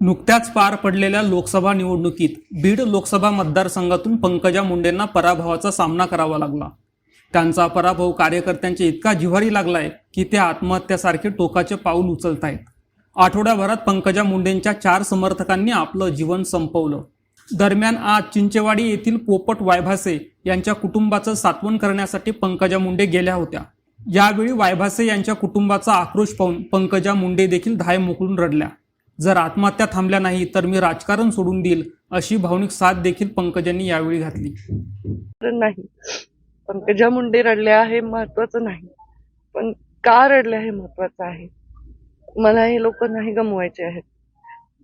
नुकत्याच पार पडलेल्या लोकसभा निवडणुकीत बीड लोकसभा मतदारसंघातून पंकजा मुंडेंना पराभवाचा सामना करावा लागला. त्यांचा पराभव कार्यकर्त्यांच्या इतका जिव्हारी लागलाय की ते आत्महत्यासारखे टोकाचे पाऊल उचलत आहेत आठवड्याभरात पंकजा मुंडेंच्या चार समर्थकांनी आपलं जीवन संपवलं. दरम्यान आज चिंचेवाडी येथील पोपट वायभासे यांच्या कुटुंबाचं सात्वन करण्यासाठी पंकजा मुंडे गेल्या होत्या. यावेळी वायभासे यांच्या कुटुंबाचा आक्रोश पाहून पंकजा मुंडे देखील धाय मोकळून रडल्या. जर आत्महत्या थांबल्या नाही तर मी राजकारण सोडून देईल अशी भावनिक साथ देखील पंकजांनी यावेळी घातली. तर नाही. पंकजा मुंडे रडल्या हे महत्वाचं नाही. पण का रडल्या हे महत्वाचं आहे? मला हे लोक नाही गमवायचे आहेत.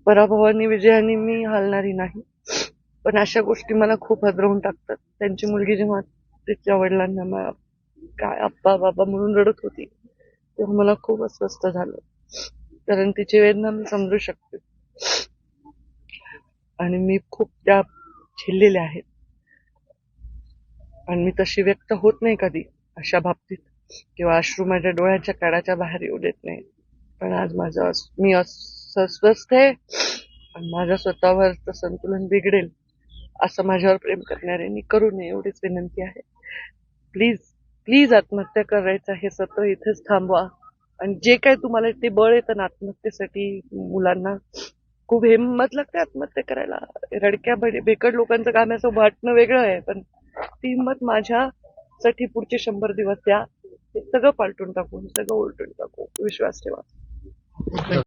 पराभवानी विजयाने मी हलणारी नाही. पण अशा गोष्टी मला खूप हदरवून टाकतात. त्यांची मुलगी जेव्हा तिच्या वडिलांना काय आप्पा बाबा म्हणून रडत होती तेव्हा मला खूप अस्वस्थ झालं. कारण तिची वेदना मी समजू शकते. आणि मी खूप त्या झेललेल्या आहेत. आणि मी तशी व्यक्त होत नाही कधी अशा बाबतीत. किंवा अश्रू माझ्या डोळ्याच्या काळाच्या बाहेर येऊ देत नाही पण आज माझं अस- मी अस- अस्वस्थ आहे. आणि माझ्या स्वतःवरचं संतुलन बिघडेल. असं माझ्यावर प्रेम करणाऱ्यांनी करू नये एवढीच विनंती आहे. प्लीज प्लीज आत्महत्या करायचं हे सत्र इथेच थांबवा. आणि जे काय तुम्हाला ते बळ येतं ना आत्महत्येसाठी मुलांना खूप हिंमत लागते आत्महत्या करायला. रडक्या बेकड लोकांचं काम असं वाटणं वेगळं आहे पण ती हिंमत माझ्यासाठी पुढचे शंभर दिवस द्या. सगळं पालटून टाकून सगळं उलटून टाकू. विश्वास ठेवा.